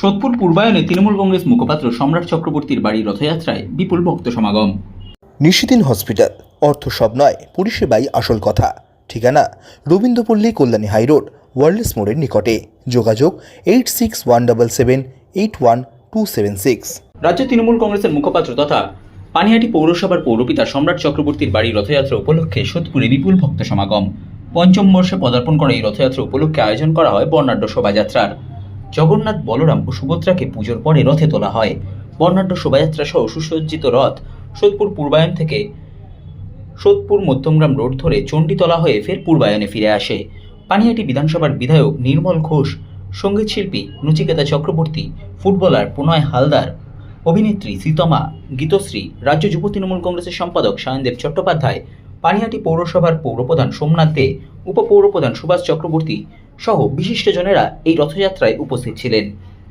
সোদপুর পূর্বায়নে তৃণমূল কংগ্রেস মুখপাত্র সম্রাট চক্রবর্তীর বাড়ি রথযাত্রায় বিপুল ভক্ত সমাগম। নিশিদিন হসপিটাল অর্থ সব নয় পরিষেবাই আসল কথা। ঠিকানা রবীন্দ্রপল্লী কল্যাণী হাইরোড ওয়ার্ল্ডস মোড়ের নিকটে। যোগাযোগ eight six one double seven eight one two seven six. রাজ্য তৃণমূল কংগ্রেসের মুখপাত্র তথা পানিহাটি পৌরসভার পৌরপিতা সম্রাট চক্রবর্তীর বাড়ি রথযাত্রা উপলক্ষে সোদপুরে বিপুল ভক্ত সমাগম। পঞ্চম বর্ষে পদার্পণ করে এই রথযাত্রা উপলক্ষে আয়োজন করা হয় বর্ণাঢ্য শোভাযাত্রার। জগন্নাথ বলরাম ও সুভদ্রাকে পুজোর পরে রথে তোলা হয়। বর্ণাঢ্য শোভাযাত্রা সহ সুসজ্জিত রথ সোদপুর পূর্বায়ন থেকে সোদপুর মধ্যমগ্রাম রোড ধরে চণ্ডীতলা হয়ে ফের পূর্বায়নে ফিরে আসে। পানিহাটি বিধানসভার বিধায়ক নির্মল ঘোষ, সংগীত শিল্পী নচিকেতা চক্রবর্তী, ফুটবলার প্রণয় হালদার, অভিনেত্রী সীতমা, গীতশ্রী, রাজ্য যুব তৃণমূল কংগ্রেসের সম্পাদক সায়নদেব চট্টোপাধ্যায় পানিহাটি পৌরসভার পৌরপ্রধান সোমনাথ দে, উপপৌরপ্রধান সুভাষ চক্রবর্তী সহ বিশিষ্টজনেরা এই রথযাত্রায় উপস্থিত ছিলেন।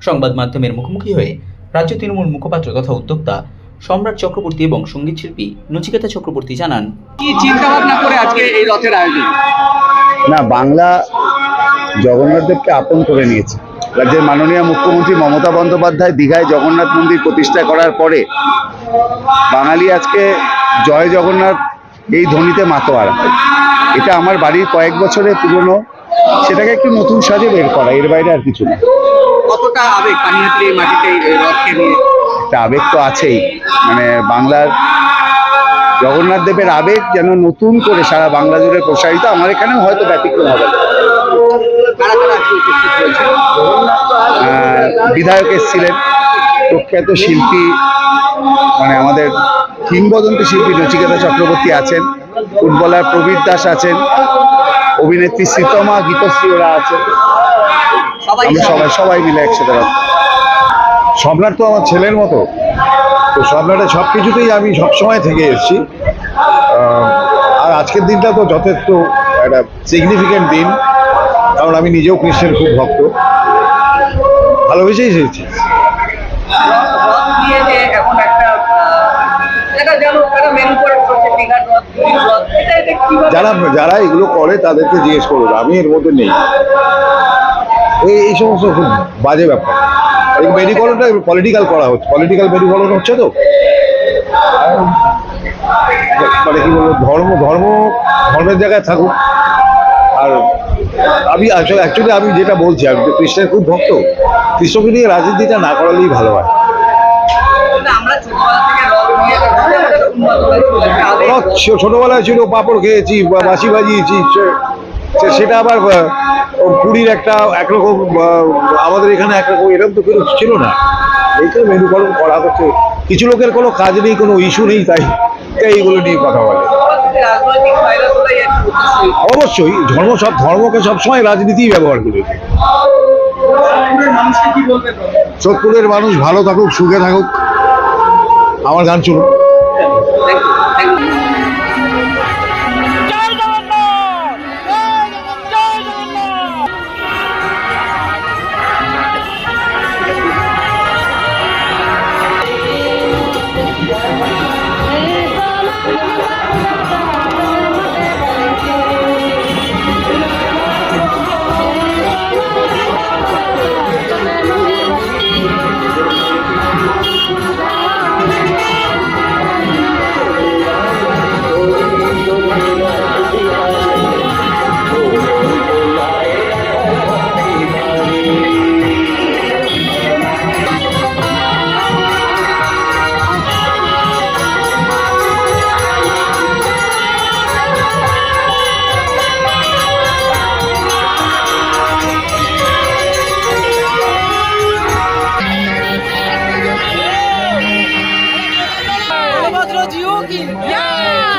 সংবাদ মাধ্যমের মুখোমুখি হয়ে রাজ্য তৃণমূল মুখপাত্র তথা উদ্যোক্তা সম্রাট চক্রবর্তী এবং সংগীত শিল্পী নচিকেতা চক্রবর্তী জানান কি চিন্তা ভাবনা করে আজকে এই রথের আয়োজন? না বাংলা জগন্নাথদেবকে আপন করে নিয়েছে। রাজ্যের মাননীয় মুখ্যমন্ত্রী মমতা বন্দ্যোপাধ্যায় দীঘায় জগন্নাথ মন্দির প্রতিষ্ঠা করার পরে বাঙালি আজকে জয় জগন্নাথ এই ধ্বনিতে মাতোয়ারা। এটা আমার বাড়ির কয়েক বছরের পুরনো সেটাকে একটু নতুন সাজে বের করা এর বাইরে আর কিছু না। কতটা আবেগ পানিহাটির এই মাটিতে এই রথকে নিয়ে একটা আবেগ তো আছেই। মানে বাংলার জগন্নাথ দেবের আবেগ যেন নতুন করে সারা বাংলা জুড়ে প্রসারিত আমার এখানেও হয়তো ব্যতিক্রম হবে। বিধায়ক এসেছিলেন প্রখ্যাত শিল্পী মানে আমাদের কিংবদন্তি শিল্পী নচিকেতা চক্রবর্তী আছেন ফুটবলার প্রবীর দাস আছেন অভিনেত্রী সীতমা গীতশ্রী ওরা আছেন সবাই আমরা সবাই সবাই মিলে একসাথে রথ সম্রাট তো আমার ছেলের মতো। তো সম্রাটের সব কিছুতেই আমি সবসময় থেকে এসেছি। আর আজকের দিনটা তো যথেষ্ট একটা সিগনিফিক্যান্ট দিন। কারণ আমি নিজেও কৃষ্ণের খুব ভক্ত। ভালোবেসেই এসেছি। এখন একটা যেন মেনু যারা যারা এগুলো করে তাদেরকে জিজ্ঞেস করব আমি এর মধ্যে নেই। এই এই সমস্ত খুব বাজে ব্যাপার। এই মেডিকলনটা পলিটিক্যাল করা হচ্ছে। পলিটিক্যাল মেডিকলন হচ্ছে তো। মানে কি বলব, ধর্ম ধর্ম, ধর্মের জায়গায় থাকুক। আর আমি আসলে অ্যাকচুয়ালি আমি যেটা বলছি, আমি কৃষ্ণের খুব ভক্ত, কৃষ্ণকে নিয়ে রাজনীতিটা না করালেই ভালো হয়। আমরা ছোটবেলা থেকে ছোটবেলায় ছিল পাঁপড় খেয়েছি বা বাসি সে- সেটা আবার পুরীর একটা একরকম আমাদের এখানে একরকম এরকম তো কিছু ছিল না। এইটা মেনুকরণ করা হচ্ছে। কিছু লোকের কোনো কাজ নেই কোনো ইস্যু নেই তাই তাই এইগুলো নিয়ে কথা বলে। অবশ্যই ধর্ম সব ধর্মকে সবসময় রাজনীতিই ব্যবহার করে সোদপুরের মানুষ ভালো থাকুক সুখে থাকুক। আমার গান শুনুন। Yeah!